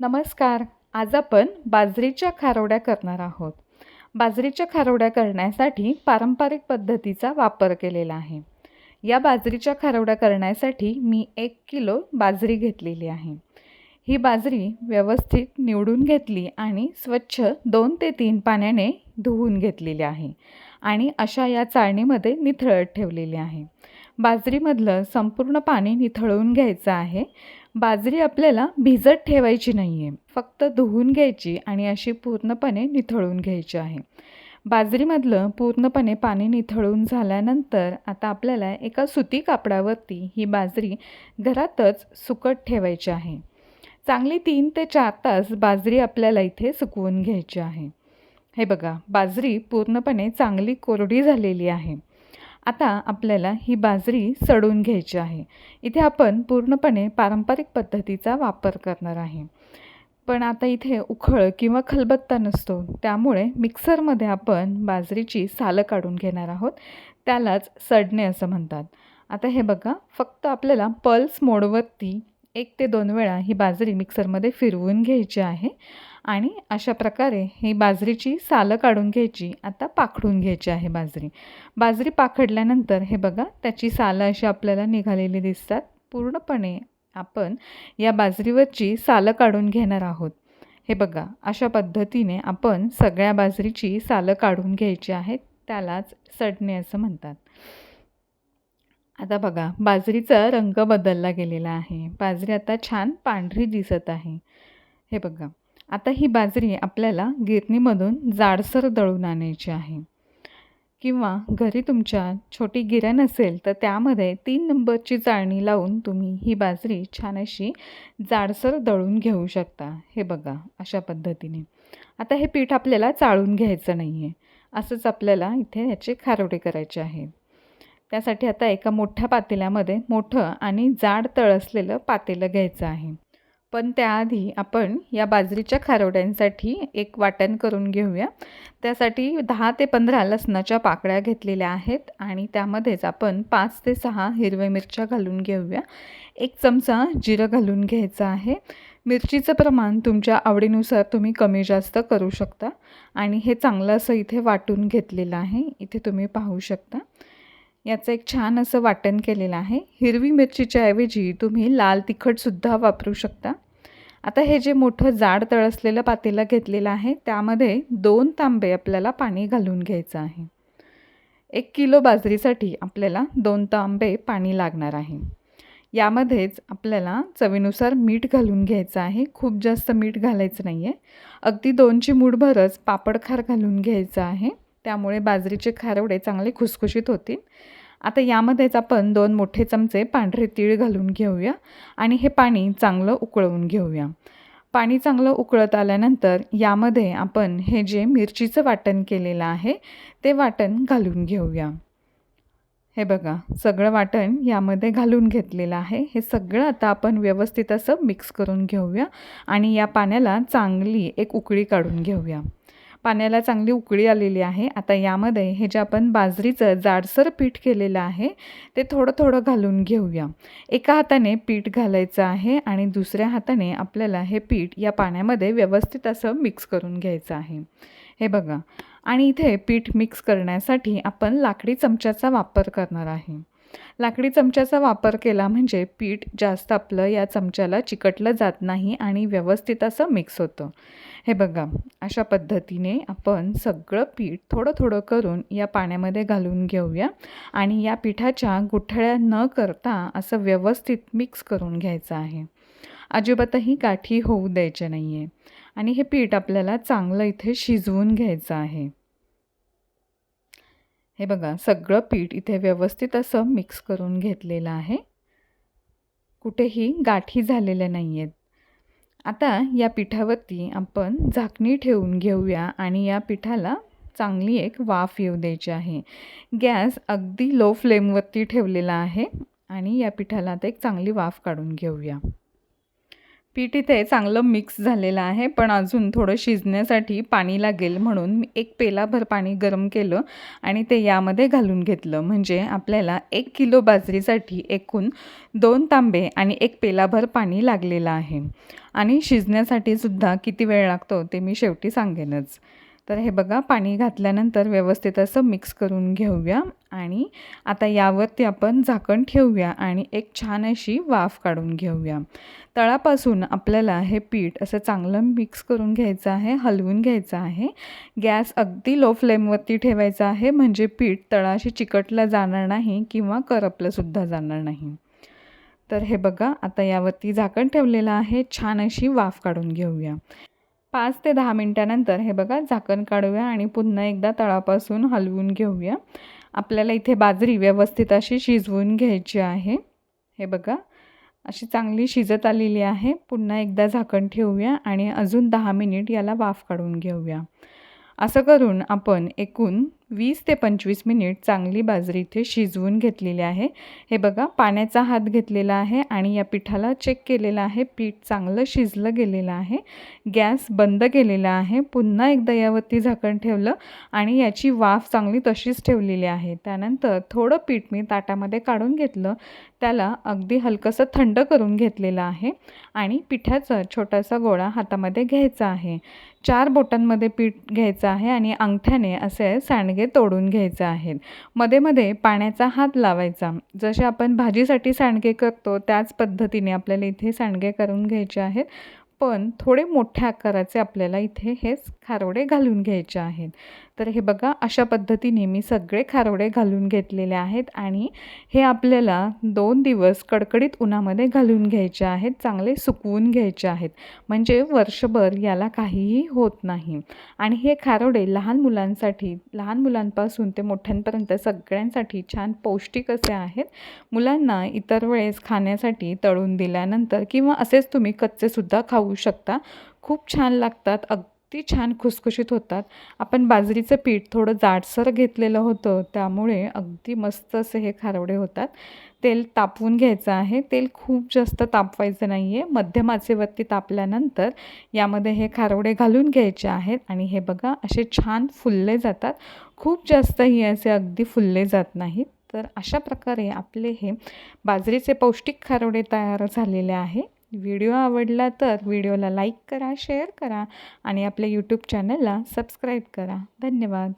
नमस्कार. आज आपण बाजरीच्या खारोड्या करणार आहोत. बाजरीच्या खारोड्या करण्यासाठी पारंपरिक पद्धतीचा वापर केलेला आहे. या बाजरीच्या खारोड्या करण्यासाठी मी एक किलो बाजरी घेतलेली आहे. ही बाजरी व्यवस्थित निवडून घेतली आणि स्वच्छ दोन ते तीन पाण्याने धुवून घेतलेली आहे आणि अशा या चाळणीमध्ये निथळत ठेवलेली आहे. बाजरीमधलं संपूर्ण पाणी निथळून घ्यायचं आहे. बाजरी आपल्याला भिजत ठेवायची नाही आहे फक्त धुवून घ्यायची आणि अशी पूर्णपणे निथळून घ्यायची आहे. बाजरीमधलं पूर्णपणे पाणी निथळून झाल्यानंतर आता आपल्याला एका सुती कापडावरती ही बाजरी घरातच सुकट ठेवायची आहे. चांगली तीन ते चार तास बाजरी आपल्याला इथे सुकवून घ्यायची आहे. हे बघा बाजरी पूर्णपणे चांगली कोरडी झालेली आहे. आता आपल्याला ही बाजरी सडून घ्यायची आहे. इथे आपण पूर्णपणे पारंपरिक पद्धतीचा वापर करणार आहे. पण आता इथे उखळ किंवा खलबत्ता नसतो. त्यामुळे मिक्सरमध्ये आपण बाजरीची सालं काढून घेणार आहोत. त्यालाच सडणे असं म्हणतात. आता हे बघा फक्त आपल्याला पल्स मोडवरती एक ते दोन वेळा ही बाजरी मिक्सरमध्ये फिरवून घ्यायची आहे. आणि अशा प्रकारे ही बाजरीची सालं काढून घ्यायची. आता पाखडून घ्यायची आहे बाजरी. बाजरी पाखडल्यानंतर हे बघा त्याची सालं अशी आपल्याला निघालेली दिसतात. पूर्णपणे आपण या बाजरीवरची सालं काढून घेणार आहोत. हे बघा अशा पद्धतीने आपण सगळ्या बाजरीची सालं काढून घ्यायची आहेत. त्यालाच सडणे असं म्हणतात. आता बघा बाजरीचा रंग बदलला गेलेला आहे. बाजरी आता छान पांढरी दिसत आहे. हे बघा आता ही बाजरी आपल्याला गिरणीमधून जाडसर दळून आणायची आहे. किंवा घरी तुमच्या छोटी गिरण असेल तर त्यामध्ये तीन नंबरची चाळणी लावून तुम्ही ही बाजरी छान अशी जाडसर दळून घेऊ शकता. हे बघा अशा पद्धतीने. आता हे पीठ आपल्याला चाळून घ्यायचं नाही आहे असंच आपल्याला इथे याचे खारोडे करायचे आहे. त्यासाठी आता एका मोठ्या पातेल्यामध्ये मोठं आणि जाड तळ असलेलं पातेलं घ्यायचं आहे. पण त्याआधी आपण या बाजरीच्या खारोड्यांसाठी एक वाटण करून घेऊया. त्यासाठी दहा ते पंधरा लसणाच्या पाकळ्या घेतलेल्या आहेत आणि त्यामध्येच आपण पाच ते सहा हिरव्या मिरच्या घालून घेऊया. एक चमचा जिरं घालून घ्यायचं आहे. मिरचीचं प्रमाण तुमच्या आवडीनुसार तुम्ही कमी जास्त करू शकता आणि हे चांगलं असं इथे वाटून घेतलेलं आहे. इथे तुम्ही पाहू शकता. याचं एक छान असं वाटण केलेलं आहे. हिरवी मिरचीच्या ऐवजी तुम्ही लाल तिखटसुद्धा वापरू शकता. आता हे जे मोठं जाड तळसलेलं पातेलं घेतलेलं आहे त्यामध्ये दोन तांबे आपल्याला पाणी घालून घ्यायचं आहे. एक किलो बाजरीसाठी आपल्याला दोन तांबे पाणी लागणार आहे. यामध्येच आपल्याला चवीनुसार मीठ घालून घ्यायचं आहे. खूप जास्त मीठ घालायचं नाही आहे अगदी दोनची मूठभरच पापडखार घालून घ्यायचं आहे. त्यामुळे बाजरीचे खारवडे चांगले खुसखुशीत होतील. आता यामध्येच आपण दोन मोठे चमचे पांढरे तीळ घालून घेऊया आणि हे पाणी चांगलं उकळवून घेऊया. पाणी चांगलं उकळत आल्यानंतर यामध्ये आपण हे जे मिरचीचं वाटण केलेलं आहे ते वाटण घालून घेऊया. हे बघा सगळं वाटण यामध्ये घालून घेतलेलं आहे. हे सगळं आता आपण व्यवस्थित असं मिक्स करून घेऊया आणि या पाण्याला चांगली एक उकळी काढून घेऊया. पाण्याला चांगली उकळी आलेली आहे. आता यामध्ये हे जे आपण बाजरीचं जाडसर पीठ केलेलं आहे ते थोडं थोडं घालून घेऊया. एका हाताने पीठ घालायचं आहे आणि दुसऱ्या हाताने आपल्याला हे पीठ या पाण्यामध्ये व्यवस्थित असं मिक्स करून घ्यायचं आहे. हे बघा. आणि इथे पीठ मिक्स करण्यासाठी आपण लाकडी चमच्याचा वापर करणार आहे. लाकडी चमच्याचा वापर केला म्हणजे पीठ जास्त आपलं या चमच्याला चिकटलं जात नाही आणि व्यवस्थित असं मिक्स होतं. हे बघा अशा पद्धतीने आपण सगळं पीठ थोडं थोडं करून या पाण्यामध्ये घालून घेऊया आणि या पिठाच्या गुठळ्या न करता असं व्यवस्थित मिक्स करून घ्यायचं आहे. अजिबातही गाठी होऊ द्यायच्या नाही आहे आणि हे पीठ आपल्याला चांगलं इथे शिजवून घ्यायचं आहे. हे बघा सगळं पीठ इथे व्यवस्थित असं मिक्स करून घेतलेलं आहे. कुठेही गाठी झालेल्या नाही आहेत आता या पिठावरती आपण झाकणी ठेवून घेऊया आणि या पिठाला चांगली एक वाफ येऊ द्यायची आहे. गॅस अगदी लो फ्लेमवरती ठेवलेला आहे आणि या पिठाला आता एक चांगली वाफ काढून घेऊया. पीठ इथे चांगलं मिक्स झालेलं आहे. पण अजून थोडं शिजण्यासाठी पाणी लागेल म्हणून मी एक पेलाभर पाणी गरम केलं आणि ते यामध्ये घालून घेतलं. म्हणजे आपल्याला एक किलो बाजरीसाठी एकूण दोन तांबे आणि एक पेलाभर पाणी लागलेलं आहे. आणि शिजण्यासाठी सुद्धा किती वेळ लागतो ते मी शेवटी सांगेनच. तर हे बघा पाणी घातल्यानंतर व्यवस्थित असं मिक्स करून घेऊया आणि आता यावरती आपण झाकण ठेवूया आणि एक छान अशी वाफ काढून घेऊया. तळापासून आपल्याला हे पीठ असं चांगलं मिक्स करून घ्यायचं आहे हलवून घ्यायचं आहे. गॅस अगदी लो फ्लेमवरती ठेवायचा आहे म्हणजे पीठ तळाशी चिकटलं जाणार नाही किंवा करपलंसुद्धा जाणार नाही. तर हे बघा आता यावरती झाकण ठेवलेलं आहे छान अशी वाफ काढून घेऊया. पाच ते दहा मिनटानंतर हे बघा झाकण काढूया आणि पुन्हा एकदा तळापासून हलवून घेऊया. आपल्याला इथे बाजरी व्यवस्थित अशी शिजवून घ्यायची आहे. हे बघा अशी चांगली शिजत आलेली आहे. पुन्हा एकदा झाकण ठेवूया आणि अजून दहा मिनिट याला वाफ काढून घेऊया. असं करून आपण एकूण वीस ते पंचवीस मिनिट चांगली बाजरी इथे शिजवून घेतलेली आहे. हे बघा पाण्याचा हात घेतलेला आहे आणि या पिठाला चेक केलेलं आहे. पीठ चांगलं शिजलं गेलेलं आहे. गॅस बंद केलेला आहे. पुन्हा एकदा यावरती झाकण ठेवलं आणि याची वाफ चांगली तशीच ठेवलेली आहे. त्यानंतर थोडं पीठ मी ताटामध्ये काढून घेतलं. त्याला अगदी हलकंसं थंड करून घेतलेलं आहे आणि पिठाचा छोटासा गोळा हातामध्ये घ्यायचा आहे. चार बोटांमध्ये पीठ घ्यायचं आहे आणि अंगठ्याने असे धागे तोडून घ्यायचे आहेत मध्ये मध्ये पाण्याचा हात लावायचा. जसे आपण भाजीसाठी सांडगे करतो त्याच पद्धतीने आपल्याला इथे सांडगे करून घ्यायचे आहेत. पण थोडे मोठ्या आकाराचे आपल्याला इथे हेच खारोडे घालून घ्यायचे आहेत. तर हे बघा अशा पद्धतीने मी सगळे खारवडे घालून घेतलेले आहेत आणि हे आपल्याला दोन दिवस कडकडीत उन्हामध्ये घालून घ्यायचे आहेत चांगले सुकवून घ्यायचे आहेत. म्हणजे वर्षभर याला काहीही होत नाही. आणि हे खारवडे लहान मुलांसाठी लहान मुलांपासून ते मोठ्यांपर्यंत सगळ्यांसाठी छान पौष्टिक असे आहेत. मुलांना इतर वेळेस खाण्यासाठी तळून दिल्यानंतर किंवा असेच तुम्ही कच्चेसुद्धा खाऊ शकता. खूप छान लागतात अग ती छान खुसखुशीत होतात. आपण बाजरीचं पीठ थोडं जाडसर घेतलेलं होतं त्यामुळे अगदी मस्त असे हे खारवडे होतात. तेल तापवून घ्यायचं आहे. तेल खूप जास्त तापवायचं नाही आहे मध्यम आचेवरती तापल्यानंतर यामध्ये हे खारवडे घालून घ्यायचे आहेत आणि हे बघा असे छान फुलले जातात. खूप जास्तही असे अगदी फुलले जात नाहीत. तर अशा प्रकारे आपले हे बाजरीचे पौष्टिक खारवडे तयार झालेले आहे. व्हिडिओ आवडला तर व्हिडिओला लाईक करा शेअर करा आणि आपल्या यूट्यूब चॅनलला सबस्क्राईब करा. धन्यवाद.